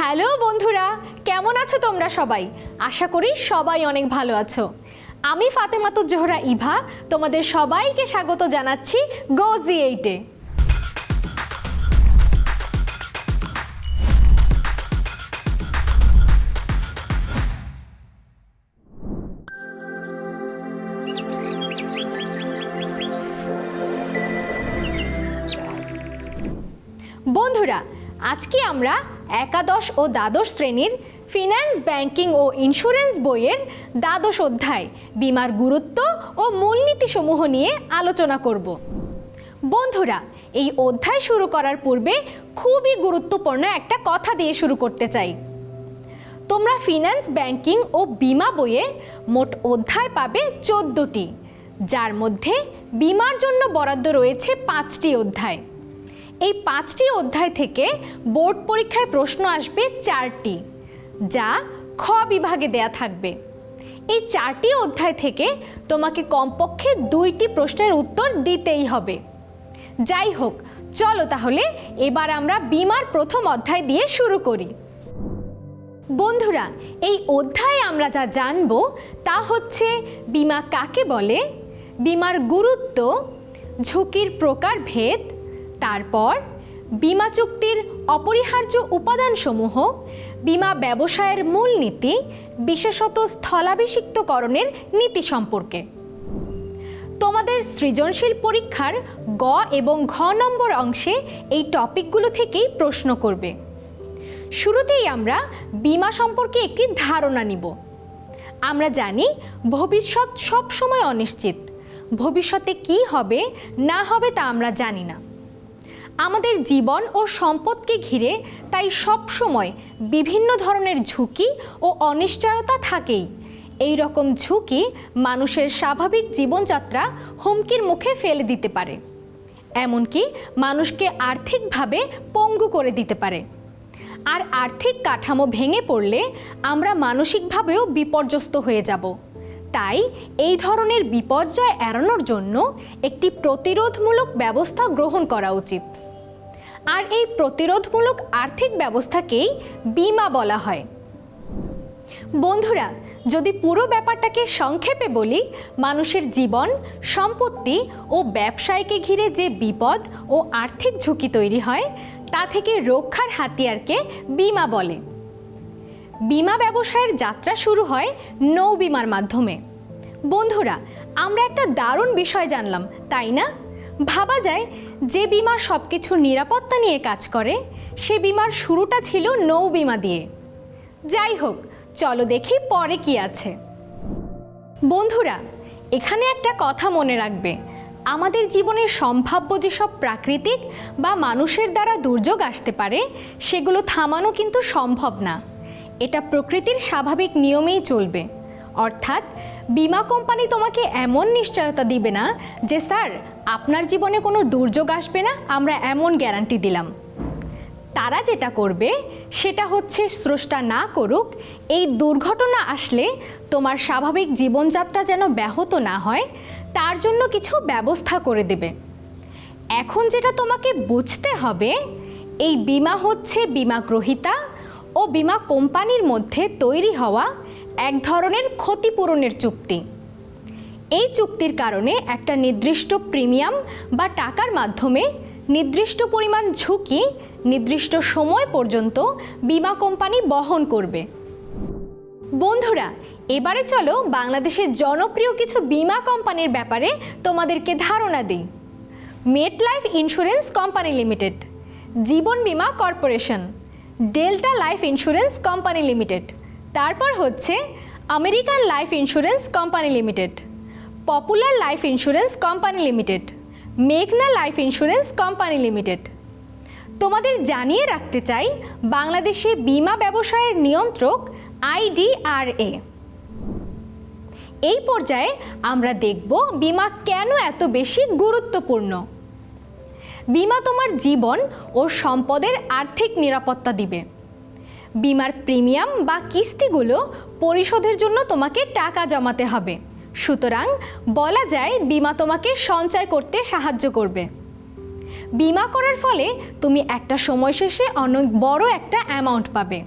Hello বন্ধুরা, কেমন আছো তোমরা সবাই? আশা করি সবাই অনেক ভালো আছো। আমি ফাতেমাতুজ জোহরা ইভা, তোমাদের সবাইকে স্বাগত জানাচ্ছি গোজি এইটে। বন্ধুরা, আজকে আমরা একাদশ ও দ্বাদশ শ্রেণির ফিনান্স ব্যাংকিং ও ইন্স্যুরেন্স বইয়ের দ্বাদশ অধ্যায়, বিমার গুরুত্ব ও মূলনীতিসমূহ নিয়ে আলোচনা করব। বন্ধুরা, এই অধ্যায় শুরু করার পূর্বে খুবই গুরুত্বপূর্ণ একটা কথা দিয়ে শুরু করতে চাই। তোমরা ফিন্যান্স ব্যাংকিং ও বিমা বইয়ে মোট অধ্যায় পাবে চোদ্দোটি, যার মধ্যে বিমার জন্য বরাদ্দ রয়েছে পাঁচটি অধ্যায়। এই পাঁচটি অধ্যায় থেকে বোর্ড পরীক্ষায় প্রশ্ন আসবে চারটি, যা খ বিভাগে দেয়া থাকবে। এই চারটি অধ্যায় থেকে তোমাকে কমপক্ষে দুইটি প্রশ্নের উত্তর দিতেই হবে। যাই হোক, চলো তাহলে এবার আমরা বিমার প্রথম অধ্যায় দিয়ে শুরু করি। বন্ধুরা, এই অধ্যায়ে আমরা যা জানব তা হচ্ছে বিমা কাকে বলে, বিমার গুরুত্ব, ঝুঁকির প্রকারভেদ তারপর বিমা চুক্তির অপরিহার্য উপাদানসমূহ, বিমা ব্যবসায়ের মূল নীতি, বিশেষত স্থলাভিষিক্তকরণের নীতি সম্পর্কে। তোমাদের সৃজনশীল পরীক্ষার গ এবং ঘ নম্বর অংশে এই টপিকগুলো থেকেই প্রশ্ন করবে। শুরুতেই আমরা বিমা সম্পর্কে একটি ধারণা নিব। আমরা জানি ভবিষ্যৎ সবসময় অনিশ্চিত। ভবিষ্যতে কি হবে, না হবে তা আমরা জানি না। আমাদের জীবন ও সম্পদকে ঘিরে, তাই সবসময় বিভিন্ন ধরনের ঝুঁকি ও অনিশ্চয়তা থাকেই। এই রকম ঝুঁকি মানুষের স্বাভাবিক জীবনযাত্রা হুমকির মুখে ফেলে দিতে পারে। এমনকি মানুষকে আর্থিকভাবে পঙ্গু করে দিতে পারে। আর আর্থিক কাঠামো ভেঙে পড়লে আমরা মানসিকভাবেও বিপর্যস্ত হয়ে যাব। তাই এই ধরনের বিপর্যয় এড়ানোর জন্য একটি প্রতিরোধমূলক ব্যবস্থা গ্রহণ করা উচিত। আর এই প্রতিরোধমূলক আর্থিক ব্যবস্থাকেই বিমা বলা হয়। বন্ধুরা, যদি পুরো ব্যাপারটাকে সংক্ষেপে বলি, মানুষের জীবন, সম্পত্তি ও ব্যবসায়কে ঘিরে যে বিপদ ও আর্থিক ঝুঁকি তৈরি হয়, তা থেকে রক্ষার হাতিয়ারকে বিমা বলে। বিমা ব্যবসায়ের যাত্রা শুরু হয় নৌ বিমার মাধ্যমে। বন্ধুরা, আমরা একটা দারুণ বিষয় জানলাম, তাই না? ভাবা যায়, যে বিমা সব কিছু নিরাপত্তা নিয়ে কাজ করে, সে বিমার শুরুটা ছিল নৌ বিমা দিয়ে। যাই হোক, চলো দেখি পরে কি আছে। বন্ধুরা, এখানে একটা কথা মনে রাখবে। আমাদের জীবনে সম্ভাব্য যেসব প্রাকৃতিক বা মানুষের দ্বারা দুর্যোগ আসতে পারে, সেগুলো থামানো কিন্তু সম্ভব না। এটা প্রকৃতির স্বাভাবিক নিয়মেই চলবে। অর্থাৎ বিমা কোম্পানি তোমাকে এমন নিশ্চয়তা দিবে না যে, স্যার, আপনার জীবনে কোনো দুর্যোগ আসবে না, আমরা এমন গ্যারান্টি দিলাম। তারা যেটা করবে, সেটা হচ্ছে স্রষ্টা না করুক, এই দুর্ঘটনা আসলে তোমার স্বাভাবিক জীবনযাত্রা যেন ব্যাহত না হয়, তার জন্য কিছু ব্যবস্থা করে দেবে। এখন যেটা তোমাকে বুঝতে হবে, এই বিমা হচ্ছে বিমা গ্রহীতা ও বিমা কোম্পানির মধ্যে তৈরি হওয়া এক ধরনের ক্ষতিপূরণের চুক্তি। এই চুক্তির কারণে একটা নির্দিষ্ট প্রিমিয়াম বা টাকার মাধ্যমে নির্দিষ্ট পরিমাণ ঝুঁকি নির্দিষ্ট সময় পর্যন্ত বিমা কোম্পানি বহন করবে। বন্ধুরা, এবারে চলো বাংলাদেশের জনপ্রিয় কিছু বিমা কোম্পানির ব্যাপারে তোমাদেরকে ধারণা দিই। মেট লাইফ ইন্স্যুরেন্স কোম্পানি লিমিটেড জীবন বিমা corporation, Delta life insurance company limited. তারপর হচ্ছে American life insurance company limited, Popular life insurance company limited, মেঘনা লাইফ ইন্স্যুরেন্স কোম্পানি লিমিটেড। তোমাদের জানিয়ে রাখতে চাই বাংলাদেশে বিমা ব্যবসায়ের নিয়ন্ত্রক আইডিআরএ। এই পর্যায়ে আমরা দেখব বিমা কেন এত বেশি গুরুত্বপূর্ণ। বিমা তোমার জীবন ও সম্পদের আর্থিক নিরাপত্তা দিবে। বিমার প্রিমিয়াম বা কিস্তিগুলো পরিশোধের জন্য তোমাকে টাকা জমাতে হবে। সুতরাং বলা যায় বিমা তোমাকে সঞ্চয় করতে সাহায্য করবে। বিমা করার ফলে তুমি একটা সময় শেষে অনেক বড় একটা অ্যামাউন্ট পাবে।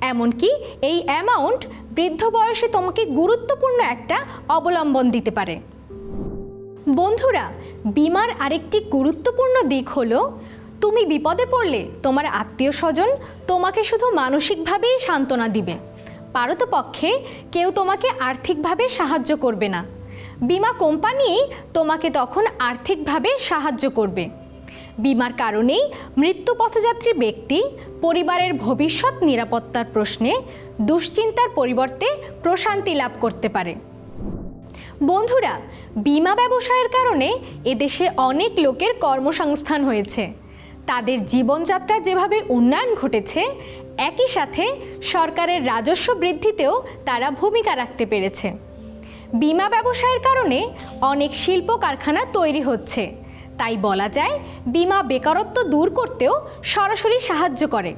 এমনকি এই অ্যামাউন্ট বৃদ্ধ বয়সে তোমাকে গুরুত্বপূর্ণ একটা অবলম্বন দিতে পারে। বন্ধুরা, বিমার আরেকটি গুরুত্বপূর্ণ দিক হলো তুমি বিপদে পড়লে তোমার আত্মীয় স্বজন তোমাকে শুধু মানসিকভাবেই সান্ত্বনা দিবে। পারতপক্ষে কেউ তোমাকে আর্থিকভাবে সাহায্য করবে না। বিমা কোম্পানি তোমাকে তখন আর্থিকভাবে সাহায্য করবে। বিমার কারণেই মৃত্যু পথযাত্রী ব্যক্তি পরিবারের ভবিষ্যৎ নিরাপত্তার প্রশ্নে দুশ্চিন্তার পরিবর্তে প্রশান্তি লাভ করতে পারে। বন্ধুরা, বিমা ব্যবসায়ের কারণে এদেশে অনেক লোকের কর্মসংস্থান হয়েছে। তাদের জীবনযাত্রা যেভাবে উন্নয়ন ঘটেছে, একই সাথে সরকারের রাজস্ব বৃদ্ধিতেও তারা ভূমিকা রাখতে পেরেছে। বিমা ব্যবসায়ের কারণে অনেক শিল্প কারখানা তৈরি হচ্ছে। তাই বলা যায়, বিমা বেকারত্ব দূর করতেও সরাসরি সাহায্য করে।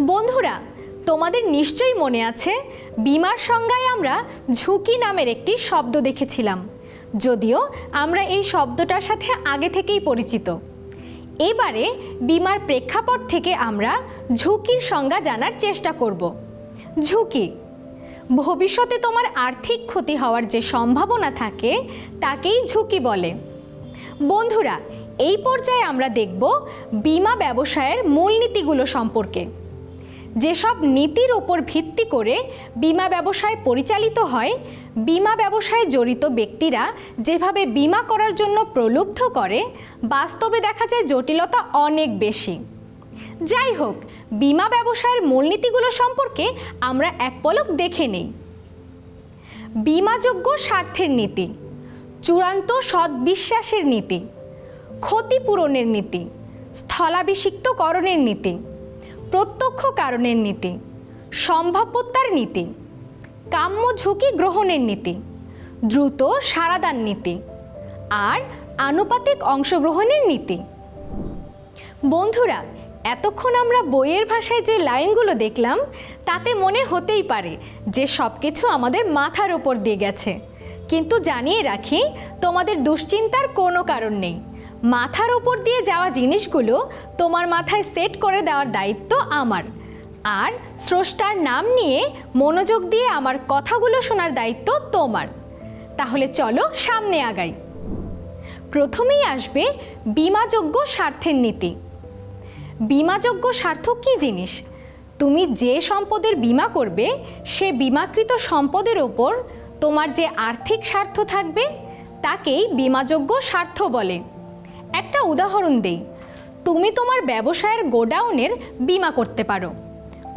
বন্ধুরা, তোমাদের নিশ্চয়ই মনে আছে, বিমার সংজ্ঞায় আমরা ঝুঁকি নামের একটি শব্দ দেখেছিলাম। যদিও আমরা এই শব্দটার সাথে আগে থেকেই পরিচিত। এবারে বিমার প্রেক্ষাপট থেকে আমরা ঝুঁকির সংজ্ঞা জানার চেষ্টা করব। ঝুঁকি। ভবিষ্যতে তোমার আর্থিক ক্ষতি হওয়ার যে সম্ভাবনা থাকে, তাকেই ঝুঁকি বলে। বন্ধুরা, এই পর্যায়ে আমরা দেখব বিমা ব্যবসায়ের মূলনীতিগুলো সম্পর্কে। যেসব নীতির ওপর ভিত্তি করে বিমা ব্যবসায় পরিচালিত হয়, বিমা ব্যবসায় জড়িত ব্যক্তিরা যেভাবে বিমা করার জন্য প্রলুব্ধ করে, বাস্তবে দেখা যায় জটিলতা অনেক বেশি। যাই হোক, বিমা ব্যবসায়ের মূলনীতিগুলো সম্পর্কে আমরা এক পলক দেখে নেই। বিমাযোগ্য স্বার্থের নীতি, চূড়ান্ত সদ্বিশ্বাসের নীতি, ক্ষতিপূরণের নীতি, স্থলাভিষিক্তকরণের নীতি প্রত্যক্ষ কারণের নীতি, সম্ভাব্যতার নীতি, কাম্য ঝুঁকি গ্রহণের নীতি, দ্রুত সারাদান নীতি, আর আনুপাতিক অংশগ্রহণের নীতি। বন্ধুরা, এতক্ষণ আমরা বইয়ের ভাষায় যে লাইনগুলো দেখলাম, তাতে মনে হতেই পারে যে সব কিছু আমাদের মাথার ওপর দিয়ে গেছে। কিন্তু জানিয়ে রাখি, তোমাদের দুশ্চিন্তার কোনো কারণ নেই। মাথার ওপর দিয়ে যাওয়া জিনিসগুলো তোমার মাথায় সেট করে দেওয়ার দায়িত্ব আমার। আর স্রষ্টার নাম নিয়ে মনোযোগ দিয়ে আমার কথাগুলো শোনার দায়িত্ব তোমার। তাহলে চলো সামনে আগাই। প্রথমেই আসবে বিমাযোগ্য স্বার্থের নীতি। বিমাযোগ্য স্বার্থ কী জিনিস? তুমি যে সম্পদের বিমা করবে, সে বিমাকৃত সম্পদের ওপর তোমার যে আর্থিক স্বার্থ থাকবে, তাকেই বিমাযোগ্য স্বার্থ বলে। একটা উদাহরণ দেই। তুমি তোমার ব্যবসায়ের গোডাউনের বিমা করতে পারো।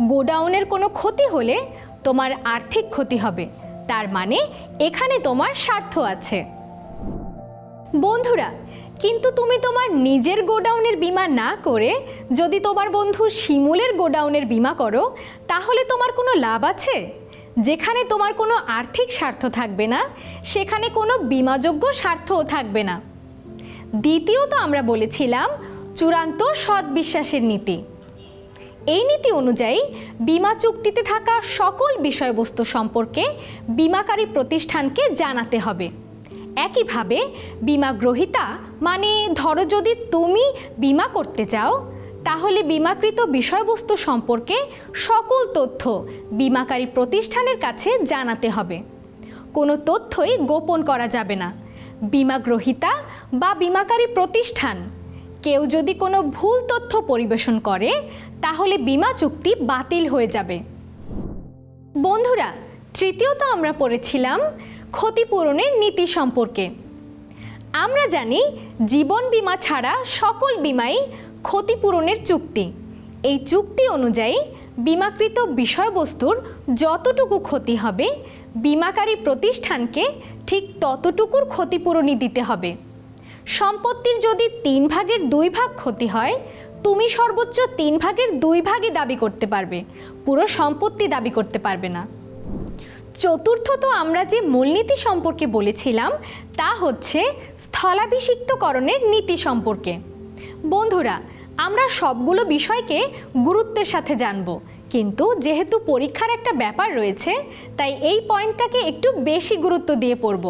গোডাউনের কোনো ক্ষতি হলে তোমার আর্থিক ক্ষতি হবে। তার মানে এখানে তোমার স্বার্থ আছে। বন্ধুরা, কিন্তু তুমি তোমার নিজের গোডাউনের বিমা না করে যদি তোমার বন্ধু শিমুলের গোডাউনের বিমা করো, তাহলে তোমার কোনো লাভ আছে? যেখানে তোমার কোনো আর্থিক স্বার্থ থাকবে না, সেখানে কোনো বিমাযোগ্য স্বার্থও থাকবে না। দ্বিতীয়ত আমরা বলেছিলাম চূড়ান্ত সৎবিশ্বাসের নীতি। এই নীতি অনুযায়ী বিমা চুক্তিতে থাকা সকল বিষয়বস্তু সম্পর্কে বিমাকারী প্রতিষ্ঠানকে জানাতে হবে। একইভাবে বিমা গ্রহীতা মানে ধরো যদি তুমি বিমা করতে চাও, তাহলে বিমাকৃত বিষয়বস্তু সম্পর্কে সকল তথ্য বিমাকারী প্রতিষ্ঠানের কাছে জানাতে হবে। কোনো তথ্যই গোপন করা যাবে না। বিমা গ্রহীতা বা বিমাকারী প্রতিষ্ঠান। কেউ যদি কোনো ভুল তথ্য পরিবেশন করে, তাহলে বিমা চুক্তি বাতিল হয়ে যাবে। বন্ধুরা, তৃতীয়ত আমরা পড়েছিলাম ক্ষতিপূরণের নীতি সম্পর্কে। আমরা জানি, জীবন বিমা ছাড়া সকল বিমাই ক্ষতিপূরণের চুক্তি। এই চুক্তি অনুযায়ী বিমাকৃত বিষয়বস্তুর যতটুকু ক্ষতি হবে, বিমাকারী প্রতিষ্ঠানকে ঠিক ততটুকুর ক্ষতিপূরণই দিতে হবে। সম্পত্তির যদি তিন ভাগের দুই ভাগ ক্ষতি হয়, তুমি সর্বোচ্চ তিন ভাগের দুই ভাগই দাবি করতে পারবে। পুরো সম্পত্তি দাবি করতে পারবে না। চতুর্থত আমরা যে মূলনীতি সম্পর্কে বলেছিলাম, তা হচ্ছে স্থলাভিষিক্তকরণের নীতি সম্পর্কে। বন্ধুরা, আমরা সবগুলো বিষয়কে গুরুত্বের সাথে জানব, কিন্তু যেহেতু পরীক্ষার একটা ব্যাপার রয়েছে, তাই এই পয়েন্টটাকে একটু বেশি গুরুত্ব দিয়ে পড়ব।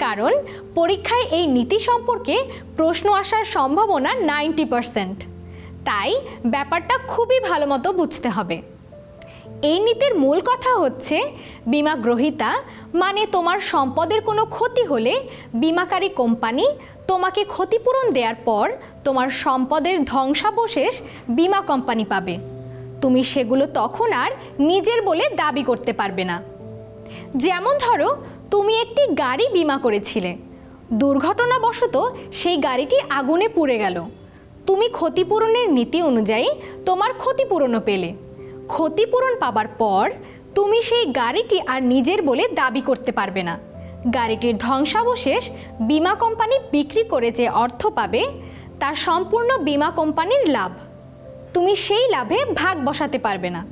কারণ পরীক্ষায় এই নীতি সম্পর্কে প্রশ্ন আসার সম্ভাবনা নাইনটি পারসেন্ট। তাই ব্যাপারটা খুবই ভালো মতো বুঝতে হবে। এই নীতির মূল কথা হচ্ছে, বিমা গ্রহীতা মানে তোমার সম্পদের কোনো ক্ষতি হলে বিমাকারী কোম্পানি তোমাকে ক্ষতিপূরণ দেওয়ার পর তোমার সম্পদের ধ্বংসাবশেষ বিমা কোম্পানি পাবে। তুমি সেগুলো তখন আর নিজের বলে দাবি করতে পারবে না। যেমন ধরো তুমি একটি গাড়ি বিমা করেছিলে। দুর্ঘটনাবশত সেই গাড়িটি আগুনে পুড়ে গেল। তুমি ক্ষতিপূরণের নীতি অনুযায়ী তোমার ক্ষতিপূরণও পেলে। ক্ষতিপূরণ পাবার পর তুমি সেই গাড়িটি আর নিজের বলে দাবি করতে পারবে না। গাড়িটির ধ্বংসাবশেষ বিমা কোম্পানি বিক্রি করে যে অর্থ পাবে, তা সম্পূর্ণ বিমা কোম্পানির লাভ। তুমি সেই লাভে ভাগ বসাতে পারবে না।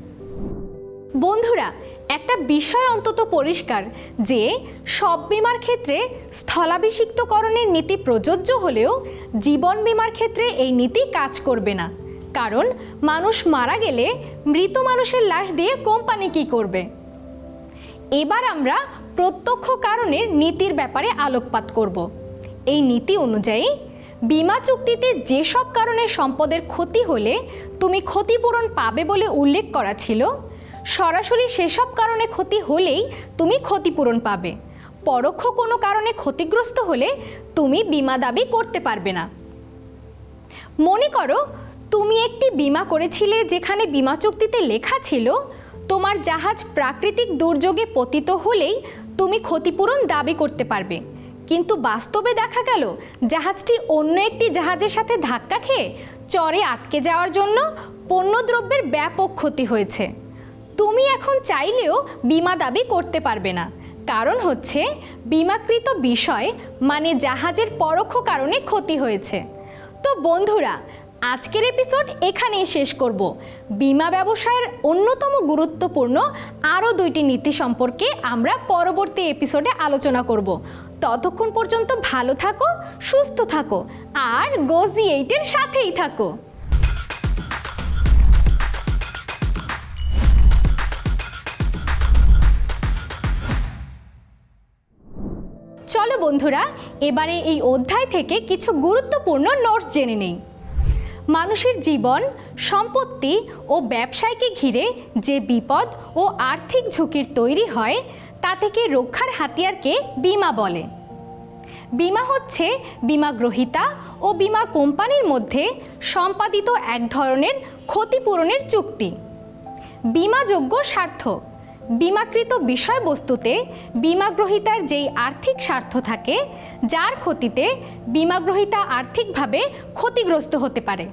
বন্ধুরা একটা বিষয় অন্তত পরিষ্কার যে সব বিমার ক্ষেত্রে স্থলাভিষিক্তকরণের নীতি প্রযোজ্য হলেও জীবন বিমার ক্ষেত্রে এই নীতি কাজ করবে না। কারণ মানুষ মারা গেলে মৃত মানুষের লাশ দিয়ে কোম্পানি কি করবে? এবার আমরা প্রত্যক্ষ কারণের নীতির ব্যাপারে আলোকপাত করব। এই নীতি অনুযায়ী বিমা চুক্তিতে যেসব কারণে সম্পদের ক্ষতি হলে তুমি ক্ষতিপূরণ পাবে বলে উল্লেখ করা ছিল সরাসরি সেসব কারণে ক্ষতি হলেই তুমি ক্ষতিপূরণ পাবে। পরোক্ষ কোনো কারণে ক্ষতিগ্রস্ত হলে তুমি বিমা দাবি করতে পারবে না। মনে করো, তুমি একটি বিমা করেছিলে যেখানে বিমা চুক্তিতে লেখা ছিল, তোমার জাহাজ প্রাকৃতিক দুর্যোগে পতিত হলেই তুমি ক্ষতিপূরণ দাবি করতে পারবে। কিন্তু বাস্তবে দেখা গেল, জাহাজটি অন্য একটি জাহাজের সাথে ধাক্কা খেয়ে চরে আটকে যাওয়ার জন্য পণ্যদ্রব্যের ব্যাপক ক্ষতি হয়েছে। তুমি এখন চাইলেও বিমা দাবি করতে পারবে না। কারণ হচ্ছে, বিমাকৃত বিষয় মানে জাহাজের পরোক্ষ কারণে ক্ষতি হয়েছে। তো বন্ধুরা, আজকের এপিসোড এখানেই শেষ করব। বিমা ব্যবসায়ের অন্যতম গুরুত্বপূর্ণ আরও দুইটি নীতি সম্পর্কে আমরা পরবর্তী এপিসোডে আলোচনা করব। ততক্ষণ পর্যন্ত ভালো থাকো, সুস্থ থাকো, আর গোজি এইটের সাথেই থাকো। বন্ধুরা, এবারে এই অধ্যায় থেকে কিছু গুরুত্বপূর্ণ নোটস জেনে নেই। মানুষের জীবন, সম্পত্তি ও ব্যবসায়কে ঘিরে যে বিপদ ও আর্থিক ঝুঁকির তৈরি হয়, তা থেকে রক্ষার হাতিয়ারকে বিমা বলে। বিমা হচ্ছে বিমা গ্রহীতা ও বিমা কোম্পানির মধ্যে সম্পাদিত এক ধরনের ক্ষতিপূরণের চুক্তি। বিমাযোগ্য স্বার্থ বিমাকৃত বিষয়বস্তুতে বিমাগ্রহিতার যেই আর্থিক স্বার্থ থাকে যার ক্ষতিতে বিমাগ্রহিতা আর্থিকভাবে ক্ষতিগ্রস্ত হতে পারে।